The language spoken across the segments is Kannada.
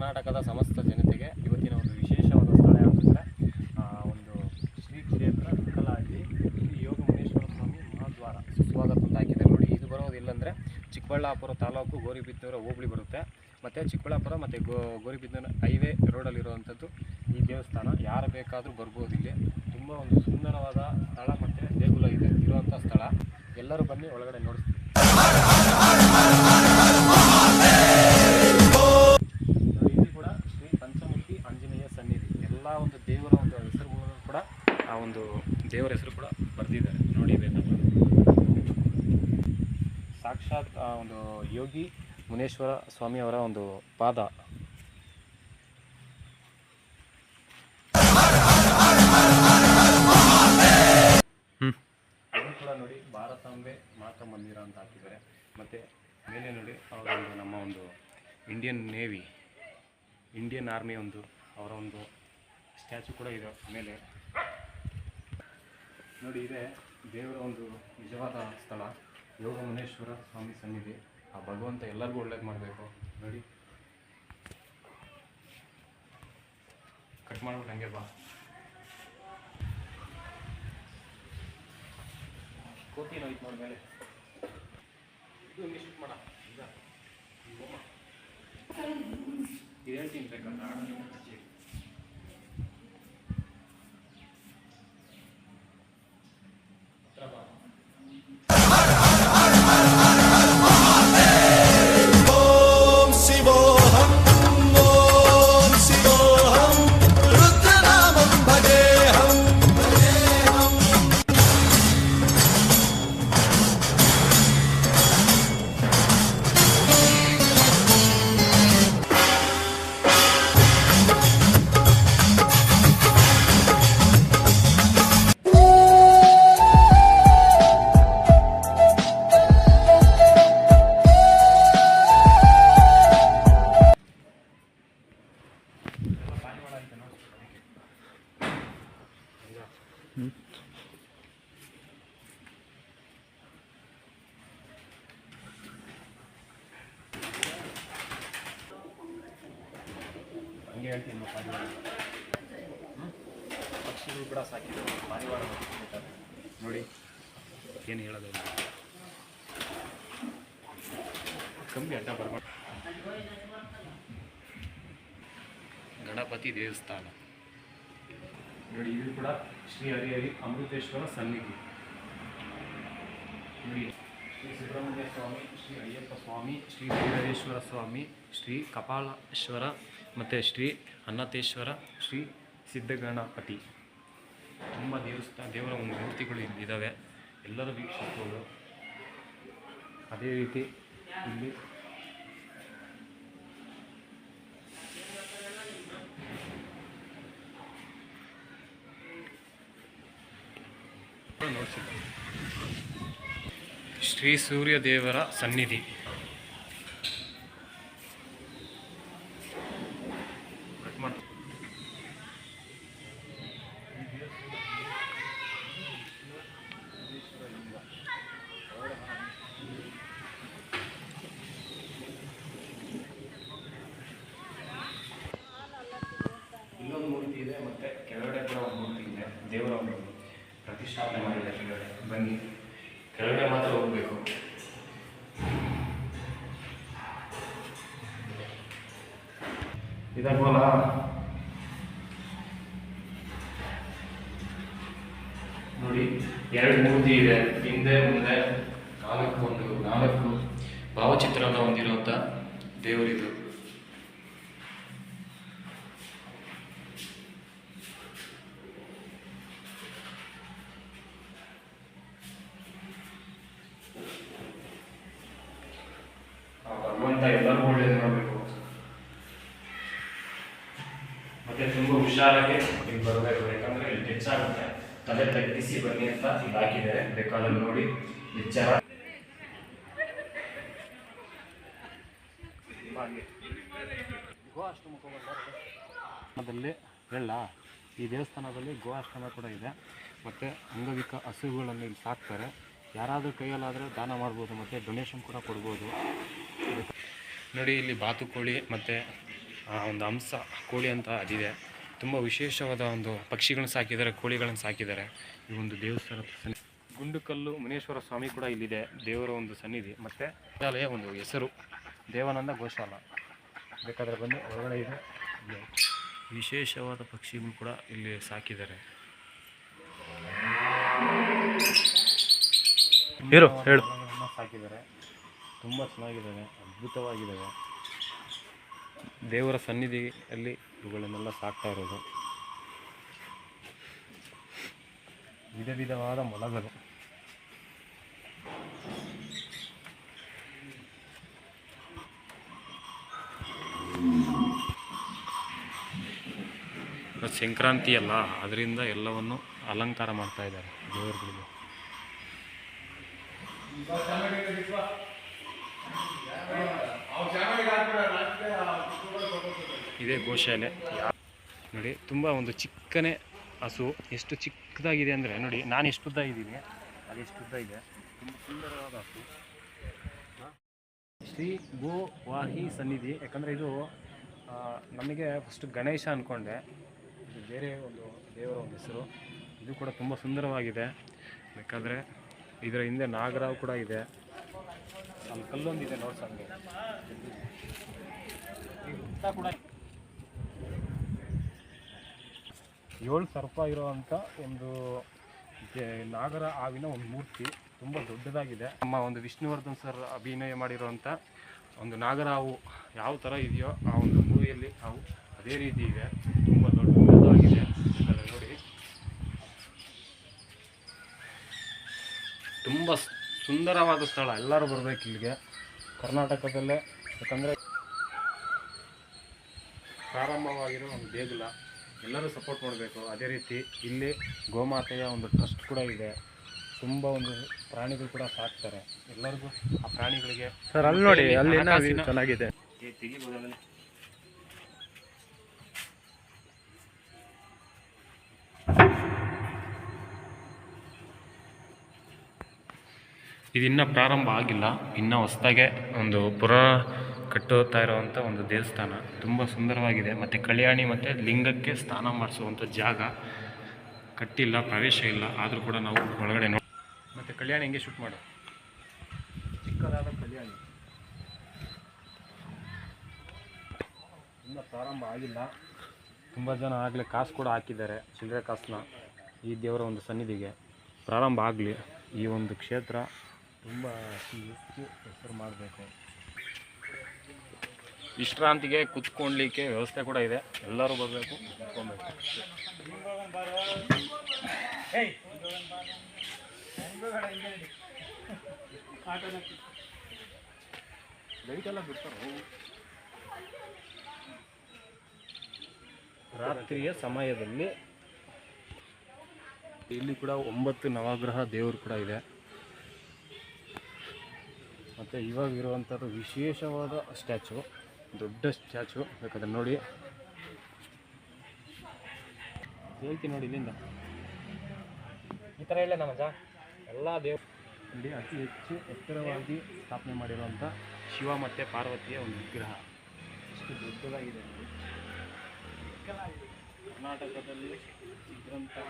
ಕರ್ನಾಟಕದ ಸಮಸ್ತ ಜನತೆಗೆ ಇವತ್ತಿನ ಒಂದು ವಿಶೇಷವಾದ ಸ್ಥಳ ಯಾವುದಂದರೆ ಒಂದು ಶ್ರೀ ಕ್ಷೇತ್ರ ಶ್ರೀ ಯೋಗ ಮುನೇಶ್ವರ ಸ್ವಾಮಿ ಮಹಾದ್ವಾರ. ಸುಸ್ವಾಗತ ಅಂತ ನೋಡಿ. ಇದು ಬರೋದು ಇಲ್ಲಂದ್ರೆ ಚಿಕ್ಕಬಳ್ಳಾಪುರ ತಾಲೂಕು ಗೋರಿಬಿದ್ದೂರ ಹೋಬಳಿ ಬರುತ್ತೆ. ಮತ್ತು ಚಿಕ್ಕಬಳ್ಳಾಪುರ ಮತ್ತು ಗೋ, ಗೋರಿಬಿದ್ದೂರ ಹೈವೇ ರೋಡಲ್ಲಿರುವಂಥದ್ದು ಈ ದೇವಸ್ಥಾನ. ಯಾರು ಬೇಕಾದರೂ ಬರ್ಬೋದು ಇಲ್ಲಿ. ತುಂಬ ಒಂದು ಸುಂದರವಾದ ಸ್ಥಳ ಮತ್ತು ದೇಗುಲ ಇದೆ. ಇರುವಂಥ ಸ್ಥಳ. ಎಲ್ಲರೂ ಬನ್ನಿ, ಒಳಗಡೆ ನೋಡಿಸ್ತೀವಿ ಒಂದು ಹೆಸರುಗಳು ಕೂಡ, ಆ ಒಂದು ದೇವರ ಹೆಸರು ಕೂಡ ಬರೆದಿದ್ದಾರೆ. ನೋಡಿ ಸಾಕ್ಷಾತ್, ಆ, ಒಂದು ಯೋಗಿ ಮುನೇಶ್ವರ ಸ್ವಾಮಿಯವರ ಒಂದು ಪಾದ. ಅದು ಕೂಡ ನೋಡಿ ಭಾರತಾಂಬೆ ಮಾತಾ ಮಂದಿರ ಅಂತ ಹಾಕಿದ್ದಾರೆ. ಮತ್ತು ಮೇಲೆ ನೋಡಿ ಅವರ ಒಂದು ನಮ್ಮ ಒಂದು ಇಂಡಿಯನ್ ನೇವಿ ಇಂಡಿಯನ್ ಆರ್ಮಿ ಒಂದು ಅವರ ಒಂದು ಸ್ಟ್ಯಾಚು ಕೂಡ ಇದೆ ಮೇಲೆ. ನೋಡಿ ಇದೆ ದೇವರ ಒಂದು ನಿಜವಾದ ಸ್ಥಳ. ಯೋಗ ಮುನೇಶ್ವರ ಸ್ವಾಮಿ ಸನ್ನಿಧಿ. ಆ ಭಗವಂತ ಎಲ್ಲರಿಗೂ ಒಳ್ಳೇದು ಮಾಡಬೇಕು. ನೋಡಿ. ಕಟ್ ಮಾಡ್ಬಿಟ್ಟು ಹಂಗೆ ಬಾ. ಕೋತಿ ನೋಯ್ತು ನೋಡಿ ಮೇಲೆ ಇದು ಶಿಫ್ಟ್ ಮಾಡ. ಈಗ. ಇದು ಹೋಮ. ಹಂಗೆ ಹೇಳ್ತೀನಿ ಪಾರಿವಾಳ ಪಕ್ಷಿಗಳು ಕೂಡ ಸಾಕಿದ್ರು ಪಾರಿವಾಳ ನೋಡಿ, ಏನು ಹೇಳೋದು? ಕಮ್ಮಿ ಅಡ್ಡ ಬರ್ಬಾರ್ದು. ಗಣಪತಿ ದೇವಸ್ಥಾನ. ನೋಡಿ, ಇದು ಕೂಡ ಶ್ರೀ ಹರಿಹರಿ ಅಮೃತೇಶ್ವರ ಸನ್ನಿಧಿ. ನೋಡಿ, ಶ್ರೀ ಸುಬ್ರಹ್ಮಣ್ಯ ಸ್ವಾಮಿ, ಶ್ರೀ ಅಯ್ಯಪ್ಪ ಸ್ವಾಮಿ, ಶ್ರೀ ವೀರೇಶ್ವರ ಸ್ವಾಮಿ, ಶ್ರೀ ಕಪಾಲೇಶ್ವರ ಮತ್ತು ಶ್ರೀ ಅನ್ನತೇಶ್ವರ ಶ್ರೀ ಸಿದ್ಧಗಣಪತಿ. ತುಂಬ ದೇವಸ್ಥಾನ, ದೇವರ ಒಂದು ಮೂರ್ತಿಗಳು ಇಲ್ಲಿ ಎಲ್ಲರೂ ವೀಕ್ಷಿಸ್ಬೋದು. ಅದೇ ರೀತಿ ಇಲ್ಲಿ ಶ್ರೀ ಸೂರ್ಯ ದೇವರ ಸನ್ನಿಧಿ ಕಟ್ ಮಾಡು. ಇಲ್ಲೊಂದು ಮೂರ್ತಿ ಇದೆ ಮತ್ತೆ ಕೆಳಗಡೆ ಕೂಡ ಒಂದು ಮೂರ್ತಿ ಇದೆ ದೇವರ ಒಂದು ಪ್ರತಿಷ್ಠಾಪನೆ ಮಾಡಿದೆ ಬನ್ನಿ ಕೆಳಗಡೆ ಮಾತ್ರ ಹೋಗ್ಬೇಕು. ಇದಾಗಲ್ಲ ನೋಡಿ ಎರಡು ಮೂರ್ತಿ ಇದೆ. ಹಿಂದೆ ಮುಂದೆ ನಾಲ್ಕು ಒಂದು ನಾಲ್ಕು ಭಾವಚಿತ್ರದ ಹೊಂದಿರುವಂಥ ದೇವರಿದು ಆ ಭಗವಂತ ಎಲ್ಲರಿಗೂ ಒಳ್ಳೇದು ಮಾಡಬೇಕು ಮತ್ತೆ ತುಂಬ ಹುಷಾರಾಗಿ ನೀವು ಬರಬೇಕು. ಯಾಕಂದ್ರೆ ಇಲ್ಲಿ ಹೆಚ್ಚಾಗುತ್ತೆ. ತಲೆ ತಗ್ಗಿಸಿ ಬನ್ನಿ ಅಂತ ಇಲ್ಲಿ ಹಾಕಿದ್ದಾರೆ. ಬೇಕಾದ್ರೆ ನೋಡಿ. ವಿಚಾರ. ಅದಲ್ಲಿ ಹೇಳ, ಈ ದೇವಸ್ಥಾನದಲ್ಲಿ ಗೋ ಆಶ್ರಮ ಕೂಡ ಇದೆ. ಮತ್ತು ಅಂಗವಿಕ ಹಸುಗಳನ್ನು ಇಲ್ಲಿ ಸಾಕ್ತಾರೆ. ಯಾರಾದರೂ ಕೈಯಲ್ಲಾದರೆ ದಾನ ಮಾಡ್ಬೋದು, ಮತ್ತು ಡೊನೇಷನ್ ಕೂಡ ಕೊಡ್ಬೋದು. ನೋಡಿ, ಇಲ್ಲಿ ಬಾತುಕೋಳಿ ಮತ್ತು ಒಂದು ಹಂಸ, ಕೋಳಿ ಅಂತ ಅದಿದೆ. ತುಂಬ ವಿಶೇಷವಾದ ಒಂದು ಪಕ್ಷಿಗಳನ್ನು ಸಾಕಿದ್ದಾರೆ ಕೋಳಿಗಳನ್ನು ಸಾಕಿದ್ದಾರೆ. ಈ ಒಂದು ದೇವಸ್ಥಾನದ ಸನ್ನಿ ಗುಂಡುಕಲ್ಲು ಮುನೇಶ್ವರ ಸ್ವಾಮಿ ಕೂಡ ಇಲ್ಲಿದೆ. ದೇವರ ಒಂದು ಸನ್ನಿಧಿ. ಮತ್ತು ಶಾಲೆಯ ಒಂದು ಹೆಸರು. ದೇವಾನಂದ ಗೋಶಾಲ. ಬೇಕಾದರೆ ಬಂದು ಒಳಗಡೆ ಇದೆ. ವಿಶೇಷವಾದ ಪಕ್ಷಿಗಳು ಕೂಡ ಇಲ್ಲಿ ಸಾಕಿದ್ದಾರೆ. ಹೇಳು, ಸಾಕಿದ್ದಾರೆ. ತುಂಬ ಚೆನ್ನಾಗಿದ್ದಾವೆ ಅದ್ಭುತವಾಗಿದ್ದಾವೆ. ದೇವರ ಸನ್ನಿಧಿಯಲ್ಲಿ ಇವುಗಳನ್ನೆಲ್ಲ ಸಾಕ್ತಾ ಇರೋದು. ವಿಧ ವಿಧವಾದ ಮೊಲಗಳು ಸಂಕ್ರಾಂತಿ ಅಲ್ಲ ಅದರಿಂದ ಎಲ್ಲವನ್ನು ಅಲಂಕಾರ ಮಾಡ್ತಾ ಇದ್ದಾರೆ ದೇವರುಗಳಿಗೆ. ಇದೇ ಗೋಶಾಲೆ ನೋಡಿ, ತುಂಬ ಒಂದು ಚಿಕ್ಕನೇ ಹಸು. ಎಷ್ಟು ಚಿಕ್ಕದಾಗಿದೆ ಅಂದರೆ, ನೋಡಿ, ನಾನು ಎಷ್ಟು ಉದ್ದ ಇದ್ದೀನಿ. ಅದು ಎಷ್ಟು ಉದ್ದ ಇದೆ? ತುಂಬ ಸುಂದರವಾದ ಹಸು. ಶ್ರೀ ಗೋ ವಾಹಿ ಸನ್ನಿಧಿ. ಯಾಕಂದರೆ ಇದು ನಮಗೆ ಫಸ್ಟ್ ಗಣೇಶ ಅಂದ್ಕೊಂಡೆ ಇದು ಬೇರೆ ಒಂದು ದೇವರ ಒಂದು ಹೆಸರು. ಇದು ಕೂಡ ತುಂಬ ಸುಂದರವಾಗಿದೆ. ಬೇಕಾದರೆ ಇದರ ಹಿಂದೆ ನಾಗರಾವ್ ಕೂಡ ಇದೆ. ಅಲ್ಲಿ ಕಲ್ಲೊಂದಿದೆ ನೋಡ್ಸಂಗೆ ಕೂಡ ಏಳು ಸರ್ಪ ಇರುವಂಥ ಒಂದು ನಾಗರ ಹಾವಿನ ಒಂದು ಮೂರ್ತಿ ತುಂಬ ದೊಡ್ಡದಾಗಿದೆ. ನಮ್ಮ ಒಂದು ವಿಷ್ಣುವರ್ಧನ್ ಸರ್ ಅಭಿನಯ ಮಾಡಿರುವಂಥ ಒಂದು ನಾಗರ ಹಾವು ಯಾವ ಥರ ಇದೆಯೋ ಆ ಒಂದು ಮೂವಿಯಲ್ಲಿ ಹಾವು ಅದೇ ರೀತಿ ಇದೆ. ತುಂಬ ದೊಡ್ಡದಾಗಿದೆ. ನೋಡಿ. ತುಂಬ ಸುಂದರವಾದ ಸ್ಥಳ. ಎಲ್ಲರೂ ಬರಬೇಕು ಇಲ್ಲಿಗೆ. ಕರ್ನಾಟಕದಲ್ಲೇ. ಯಾಕಂದರೆ ಪ್ರಾರಂಭವಾಗಿರೋ ಒಂದು ದೇಗುಲ. ಎಲ್ಲರೂ ಸಪೋರ್ಟ್ ಮಾಡಬೇಕು. ಅದೇ ರೀತಿ ಇಲ್ಲಿ ಗೋಮಾತೆಯ ಒಂದು ಟ್ರಸ್ಟ್ ಕೂಡ ಇದೆ. ತುಂಬ ಒಂದು ಪ್ರಾಣಿಗಳು ಕೂಡ ಸಾಕ್ತಾರೆ. ಎಲ್ಲರಿಗೂ ಆ ಪ್ರಾಣಿಗಳಿಗೆ ಸರ್ ಅಲ್ಲಿ ನೋಡಿ ಅಲ್ಲಿ ಚೆನ್ನಾಗಿದೆ. ಇದು ಇನ್ನೂ ಇದಿನ್ನ ಪ್ರಾರಂಭ ಆಗಿಲ್ಲ. ಇನ್ನೂ ಹೊಸ್ದಾಗೆ ಒಂದು ಪುರ ಕಟ್ಟುತ್ತಾ ಇರುವಂಥ ಒಂದು ದೇವಸ್ಥಾನ. ತುಂಬ ಸುಂದರವಾಗಿದೆ. ಮತ್ತು ಕಲ್ಯಾಣಿ ಮತ್ತು ಲಿಂಗಕ್ಕೆ ಸ್ನಾನ ಮಾಡಿಸುವಂಥ ಜಾಗ. ಕಟ್ಟಿಲ್ಲ, ಪ್ರವೇಶ ಇಲ್ಲ. ಆದರೂ ಕೂಡ ನಾವು ಒಳಗಡೆ ನೋಡಿ ಮತ್ತು ಕಲ್ಯಾಣಿ ಹೆಂಗೆ ಶೂಟ್ ಮಾಡು ಚಿಕ್ಕದಾದ ಕಲ್ಯಾಣಿ. ಇನ್ನೂ ಪ್ರಾರಂಭ ಆಗಿಲ್ಲ. ತುಂಬ ಜನ ಆಗಲೇ ಕಾಸು ಕೂಡ ಹಾಕಿದ್ದಾರೆ, ಚಿಲ್ಲರೆ ಕಾಸನ್ನ. ಈ ದೇವರ ಒಂದು ಸನ್ನಿಧಿಗೆ ಪ್ರಾರಂಭ ಆಗಲಿ. ಈ ಒಂದು ಕ್ಷೇತ್ರ ತುಂಬ ಹೆಸರು ಮಾಡಬೇಕು. ವಿಶ್ರಾಂತಿಗೆ ಕುತ್ಕೊಳ್ಳಿಕ್ಕೆ ವ್ಯವಸ್ಥೆ ಕೂಡ ಇದೆ. ಎಲ್ಲರೂ ಬರಬೇಕು ಲೈಟೆಲ್ಲ ರಾತ್ರಿಯ ಸಮಯದಲ್ಲಿ ಇಲ್ಲಿ ಕೂಡ ಒಂಬತ್ತು ನವಗ್ರಹ ದೇವರು ಕೂಡ ಇದೆ. ಮತ್ತು ಇವಾಗ ಇರುವಂಥದ್ದು ವಿಶೇಷವಾದ ಸ್ಟ್ಯಾಚು. ದೊಡ್ಡ ಸ್ಟ್ಯಾಚು ಬೇಕಾದ್ರೆ ನೋಡಿ. ಹೇಳ್ತೀನಿ ನೋಡಿ ಇಲ್ಲಿಂದ. ಈ ಥರ ಇಲ್ಲ ನಮ್ಮ ಎಲ್ಲ ದೇವ್ ಇಲ್ಲಿ ಅತಿ ಹೆಚ್ಚು ಎತ್ತರವಾಗಿ ಸ್ಥಾಪನೆ ಮಾಡಿರುವಂಥ ಶಿವ ಮತ್ತು ಪಾರ್ವತಿಯ ಒಂದು ವಿಗ್ರಹ. ಎಷ್ಟು ದೊಡ್ಡದಾಗಿದೆ ಕರ್ನಾಟಕದಲ್ಲಿ ಇದ್ರಂತಹ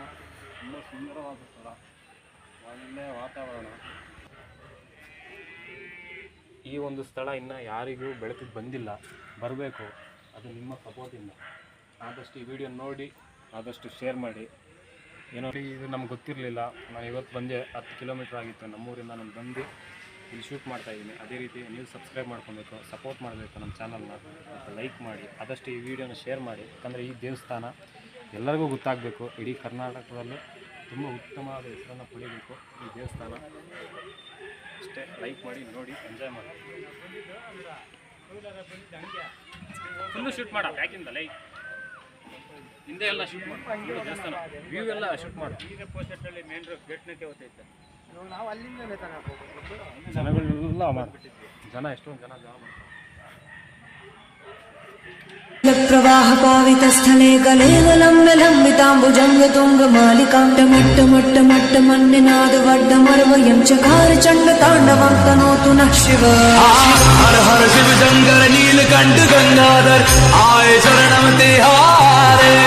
ತುಂಬ ಸುಂದರವಾದ ಸ್ಥಳ. ಒಳ್ಳೆಯ ವಾತಾವರಣ. ಈ ಒಂದು ಸ್ಥಳ ಇನ್ನು ಯಾರಿಗೂ ಬೆಳಕಿಗೆ ಬಂದಿಲ್ಲ. ಬರಬೇಕು. ಅದು ನಿಮ್ಮ ಸಪೋರ್ಟಿಂದ ಆದಷ್ಟು ಈ ವಿಡಿಯೋ ನೋಡಿ, ಆದಷ್ಟು ಶೇರ್ ಮಾಡಿ. ಏನೋ ಇದು ನಮ್ಗೆ ಗೊತ್ತಿರಲಿಲ್ಲ. ನಾನು ಇವತ್ತು ಬಂದೆ, ಹತ್ತು ಕಿಲೋಮೀಟ್ರ್ ಆಗಿತ್ತು ನಮ್ಮೂರಿಂದ ನಾನು ಬಂದು ಇಲ್ಲಿ ಶೂಟ್ ಮಾಡ್ತಾ ಇದ್ದೀನಿ. ಅದೇ ರೀತಿ ನೀವು ಸಬ್ಸ್ಕ್ರೈಬ್ ಮಾಡ್ಕೊಬೇಕು ಸಪೋರ್ಟ್ ಮಾಡಬೇಕು ನಮ್ಮ ಚಾನಲ್ನ ಲೈಕ್ ಮಾಡಿ, ಆದಷ್ಟು ಈ ವಿಡಿಯೋನ ಶೇರ್ ಮಾಡಿ. ಯಾಕಂದರೆ ಈ ದೇವಸ್ಥಾನ ಎಲ್ಲರಿಗೂ ಗೊತ್ತಾಗಬೇಕು. ಇಡೀ ಕರ್ನಾಟಕದಲ್ಲೇ ತುಂಬ ಉತ್ತಮವಾದ ಹೆಸರನ್ನು ಪಡಿಬೇಕು ಈ ದೇವಸ್ಥಾನ. ಅಷ್ಟೇ. ಲೈಕ್ ಮಾಡಿ ನೋಡಿ ಎಂಜಾಯ್ ಮಾಡಿ. ಫುಲ್ ಶೂಟ್ ಮಾಡ ಬ್ಯಾಕಿಂದ ಲೈಕ್ ಹಿಂದೆ ಎಲ್ಲ ಶೂಟ್ ಮಾಡಿ. ದೇವಸ್ಥಾನ. ವ್ಯೂ ಎಲ್ಲ ಶೂಟ್ ಮಾಡು. ಮೇನ್ ರೋಡ್ ಗೇಟ್ನಕ್ಕೆ ಹೋಗ್ತೈತೆ ಜನಗಳೆಲ್ಲ ಮಾಡ್ಬಿಟ್ಟಿದ್ವಿ ಜನ ಎಷ್ಟೊಂದು ಜನ ಜನ ಮಾಡ್ತಾರೆ. प्रवाहपावितस्थले गलेवलम्बलम्बिताम्बुजङ्गतुङ्गमालिकान्तमिट्टमट्टमट्टमन्निनादवड्डमर्वयं चकार चण्डताण्डवं तनोतु न शिव हर हर शिव शङ्कर नीलकण्ठ गङ्गाधर आय शरणं ते हारे